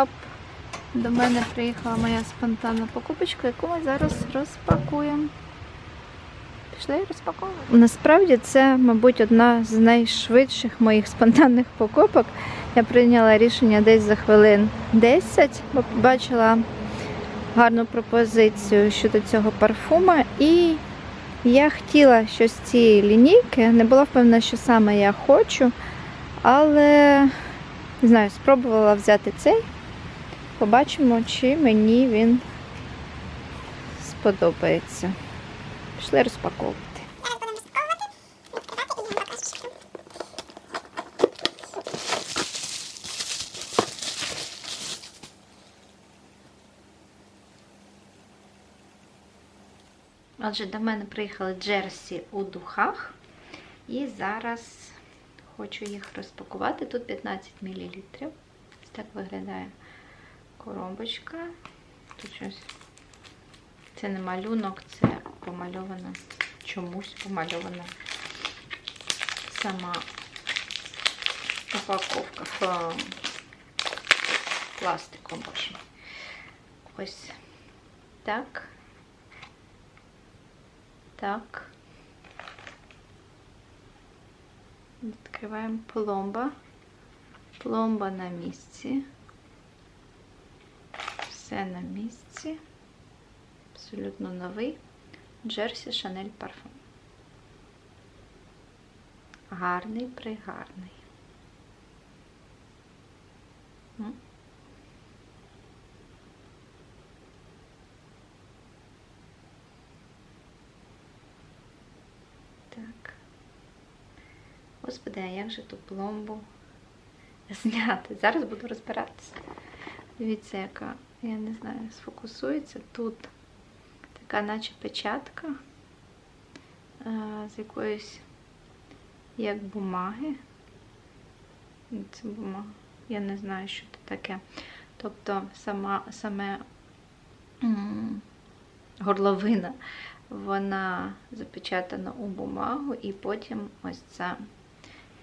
Хап. До мене приїхала моя спонтанна покупочка, яку ми зараз розпакуємо. Пішли розпаковувати. Насправді це, мабуть, одна з найшвидших моїх спонтанних покупок. Я прийняла рішення десь за хвилин 10, бо побачила гарну пропозицію щодо цього парфума. І я хотіла щось цієї лінійки. Не була впевнена, що саме я хочу, але не знаю, спробувала взяти цей. Побачимо, чи мені він сподобається. Пішли розпаковувати. Отже, до мене приїхали джерсі у духах. І зараз хочу їх розпакувати. Тут 15 мл. Так виглядає коробочка. Тут щось. Це не малюнок, це помальована чомусь помальована сама упаковка в пластику боже. Ось так. Так. Відкриваємо пломба. Пломба на місці. Все на місці. Абсолютно новий. Джерсі Шанель парфум. Гарний, пригарний. Так. Господи, а як же ту пломбу зняти? Зараз буду розбиратися. Дивіться, яка, я не знаю, сфокусується тут така наче печатка з якоїсь як бумаги. Це бумага. Я не знаю, що це таке. Тобто сама, саме горловина, вона запечатана у бумагу, і потім ось ця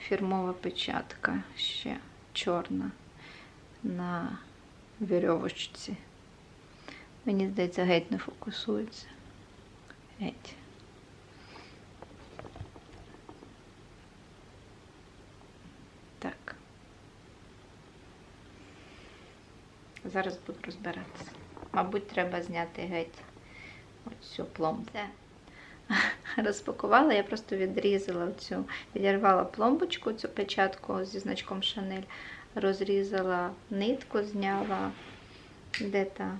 фірмова печатка ще чорна на вірьовочці. Мені здається, геть не фокусується. Геть. Так. Зараз буду розбиратися. Мабуть, треба зняти геть оцю пломбу. Розпакувала, я просто відрізала цю, відірвала пломбочку, цю печатку зі значком Шанель, розрізала нитку, зняла де та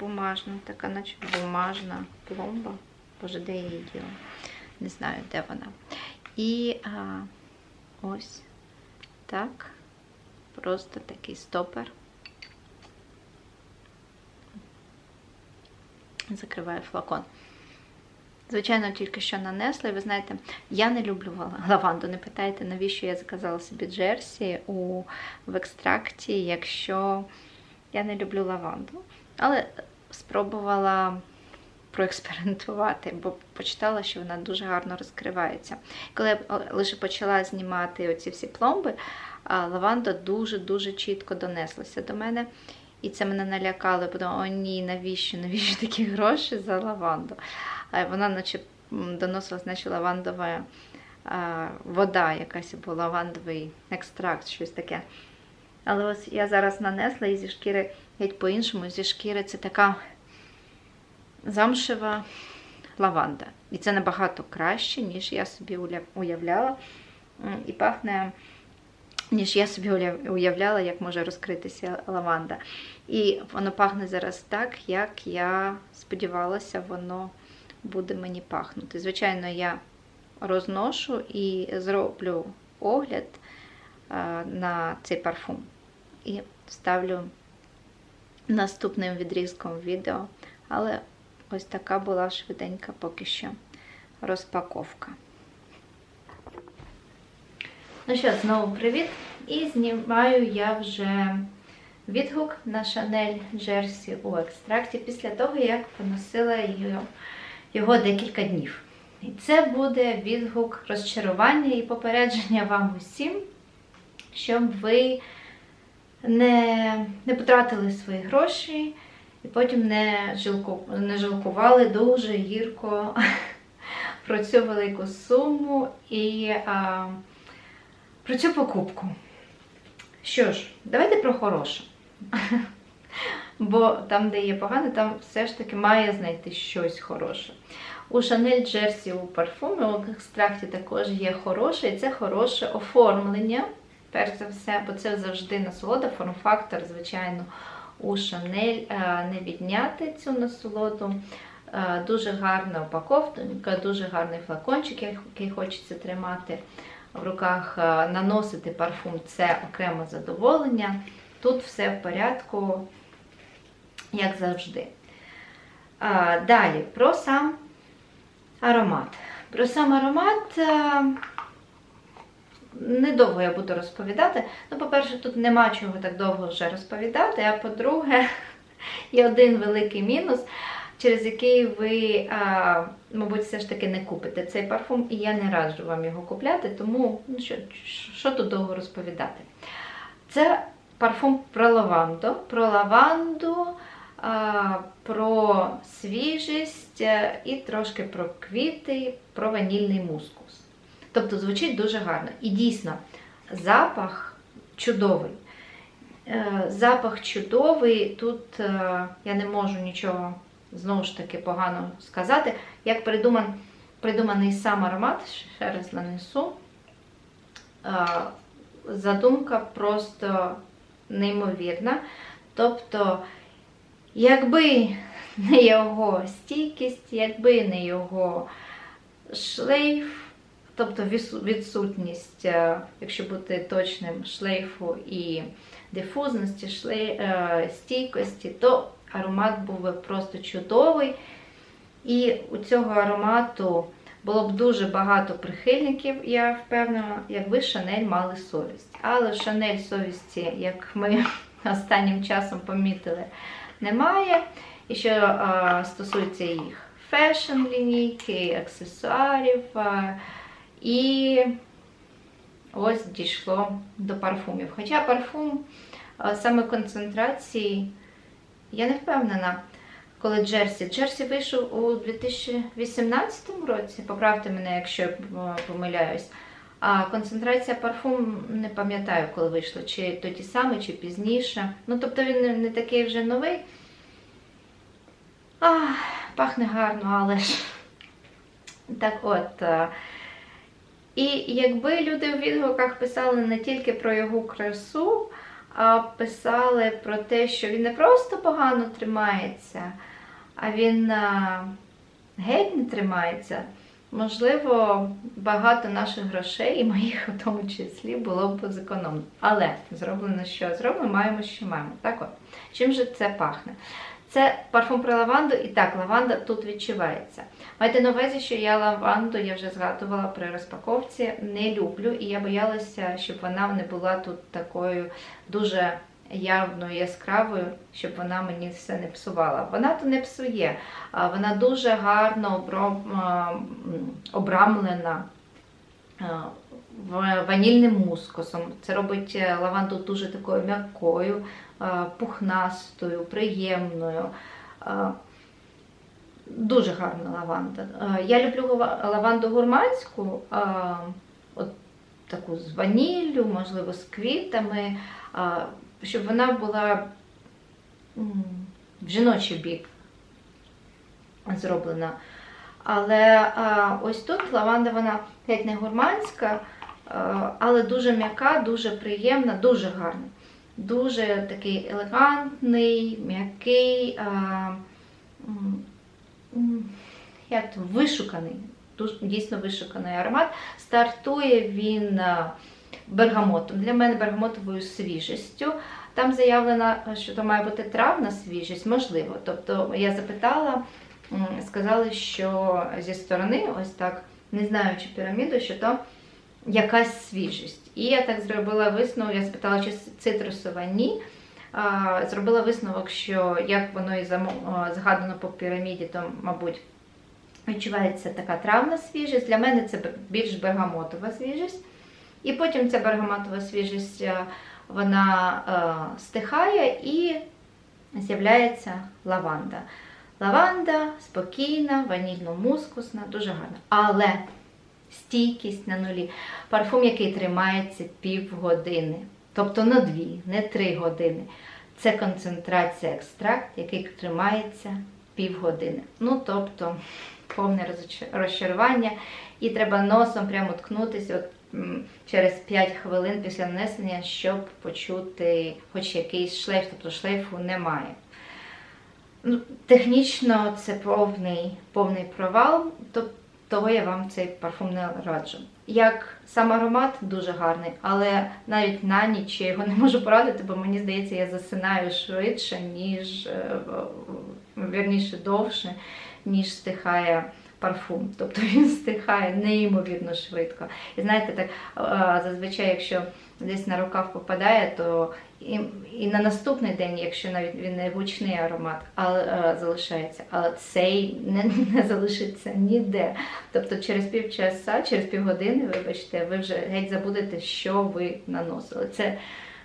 бумажна, така, наче бумажна пломба. Боже, де я її діла? Не знаю, де вона. І а, ось так. Просто такий стопер. Закриваю флакон. Звичайно, тільки що нанесла. І ви знаєте, я не люблю лаванду. Не питайте, навіщо я заказала собі джерсі у, в екстракті, якщо я не люблю лаванду. Але спробувала проекспериментувати, бо почитала, що вона дуже гарно розкривається. Коли я лише почала знімати оці всі пломби, лаванда дуже-дуже чітко донеслася до мене. І це мене налякало, я подумала, о ні, навіщо? Навіщо такі гроші за лаванду? А Вона наче м, доносилась, наче лавандова а, вода, якась або лавандовий екстракт, щось таке. Але ось я зараз нанесла і зі шкіри геть по-іншому. Зі шкіри це така замшева лаванда. І це набагато краще, ніж я собі уявляла. І пахне, ніж я собі уявляла, як може розкритися лаванда. І воно пахне зараз так, як я сподівалася, воно буде мені пахнути. Звичайно, я розношу і зроблю огляд е, на цей парфум. І вставлю наступним відрізком відео. Але ось така була швиденька поки що розпаковка. Ну що, знову привіт! І знімаю я вже відгук на Chanel Jersey у екстракті після того, як поносила його, декілька днів. І це буде відгук розчарування і попередження вам усім, щоб ви не, не потратили свої гроші і потім не, не жалкували дуже гірко про цю велику суму і а, про цю покупку. Що ж, давайте про хороше. Бо там, де є погане, там все ж таки має знайти щось хороше. У Шанель Джерсі у парфумі, у екстракті також є хороше, і це хороше оформлення. Перш за все, бо це завжди насолода, форм-фактор, звичайно, у Шанель не відняти цю насолоду. Е, Дуже гарна упаковка, дуже гарний флакончик, який хочеться тримати в руках, е, наносити парфум це окреме задоволення. Тут все в порядку, як завжди. Далі про сам аромат. Про сам аромат недовго я буду розповідати. Ну, по-перше, тут нема чого так довго вже розповідати, а по-друге, є один великий мінус, через який ви, а, мабуть, все ж таки не купите цей парфум, і я не раджу вам його купляти, тому ну, що, що тут довго розповідати? Це парфум про лаванду. Про лаванду, про свіжість е, і трошки про квіти, про ванільний мускус. Тобто звучить дуже гарно. І дійсно, запах чудовий. Е, запах чудовий, тут е, я не можу нічого знову ж таки погано сказати. Як придуман, придуманий сам аромат, ще раз нанесу. Задумка просто неймовірна. Тобто, якби не його стійкість, якби не його шлейф, тобто відсутність, е, якщо бути точним, шлейфу і дифузності, шлей, е, стійкості, то аромат був просто чудовий. І у цього аромату було б дуже багато прихильників, я впевнена, якби Шанель мали совість. Але Шанель совісті, як ми останнім часом помітили, немає. І що а, стосується їх фешн-лінійки, аксесуарів. А, і ось дійшло до парфумів. Хоча парфум а, саме концентрації, я не впевнена коли Джерсі. Джерсі вийшов у 2018 році, поправте мене, якщо я помиляюсь. А концентрація парфум не пам'ятаю, коли вийшло, чи тоді саме, чи пізніше. Ну, тобто він не такий вже новий. А, Пахне гарно, але ж. Так от. І якби люди у відгуках писали не тільки про його красу, писали про те, що він не просто погано тримається, а він геть не тримається. Можливо, багато наших грошей, і моїх у тому числі, було б зекономлено. Але зроблено що? Зроблено, маємо, що маємо. Так от, чим же це пахне? Це парфум про лаванду, і так, лаванда тут відчувається. Майте на увазі, що я лаванду, я вже згадувала при розпаковці, не люблю, і я боялася, щоб вона не була тут такою дуже явною, яскравою, щоб вона мені все не псувала. Вона то не псує, вона дуже гарно обрамлена ванільним мускусом. Це робить е, лаванду дуже такою м'якою, пухнастою, приємною. Дуже гарна лаванда. Я люблю лаванду гурманську, от таку з ваніллю, можливо, з квітами щоб вона була в жіночий бік зроблена. Але ось тут лаванда, вона геть не гурманська, а, але дуже м'яка, дуже приємна, дуже гарна. Дуже такий елегантний, м'який, як то, вишуканий, дійсно вишуканий аромат. Стартує він бергамотом. Для мене бергамотовою свіжістю. Там заявлено, що то має бути травна свіжість, можливо. Тобто я запитала, сказали, що зі сторони, ось так, не знаючи піраміду, що то якась свіжість. І я так зробила висновок, я спитала, чи цитрусова ні. Зробила висновок, що як воно і згадано по піраміді, то, мабуть, відчувається така травна свіжість. Для мене це більш бергамотова свіжість. І потім ця бергаматова свіжість е, вона е, стихає і з'являється лаванда. Лаванда спокійна, ванільно-мускусна, дуже гарна. Але стійкість на нулі. Парфум, який тримається півгодини. Тобто не дві, не три години. Це концентрація екстракт, який тримається півгодини. Ну, тобто, повне розчарування. І треба носом прямо ткнутися от, через 5 хвилин після нанесення, щоб почути хоч якийсь шлейф, тобто шлейфу немає. Ну, технічно це повний, повний провал, то, того я вам цей парфум не раджу. Як сам аромат дуже гарний, але навіть на ніч я його не можу порадити, бо мені здається, я засинаю швидше, ніж е, вірніше довше, ніж стихає парфум. Тобто він стихає неймовірно швидко. І знаєте, так зазвичай, якщо десь на рукав попадає, то і, і на наступний день, якщо навіть він не гучний аромат, але залишається, але цей не, не залишиться ніде. Тобто через півчаса, через півгодини, вибачте, ви вже геть забудете, що ви наносили. Це,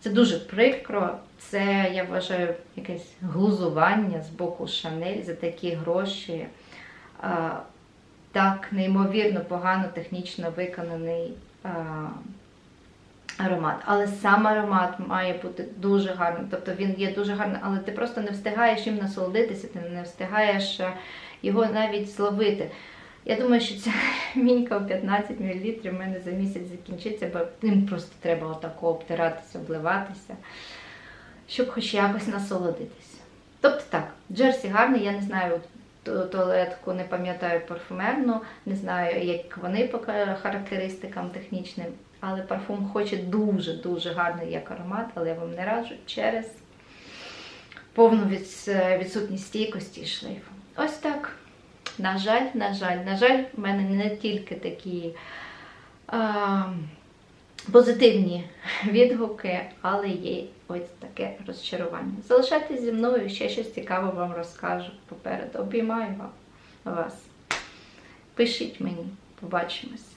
це дуже прикро. Це я вважаю якесь глузування з боку Шанель за такі гроші. Так неймовірно погано технічно виконаний а, аромат. Але сам аромат має бути дуже гарним. Тобто він є дуже гарним, але ти просто не встигаєш їм насолодитися, ти не встигаєш е, його навіть зловити. Я думаю, що ця мінька у 15 мл в мене за місяць закінчиться, бо їм просто треба отако обтиратися, обливатися, щоб хоч якось насолодитися. Тобто так, Джерсі гарний, я не знаю туалетку, не пам'ятаю парфумерну, не знаю, як вони по характеристикам технічним, але парфум хоче дуже-дуже гарний як аромат, але я вам не раджу через повну відсутність стійкості шлейфу. Ось так. На жаль, на жаль, на жаль, в мене не тільки такі а, позитивні відгуки, але є ось таке розчарування. Залишайтесь зі мною, ще щось цікаве вам розкажу попереду. Обіймаю вас. Пишіть мені, побачимось.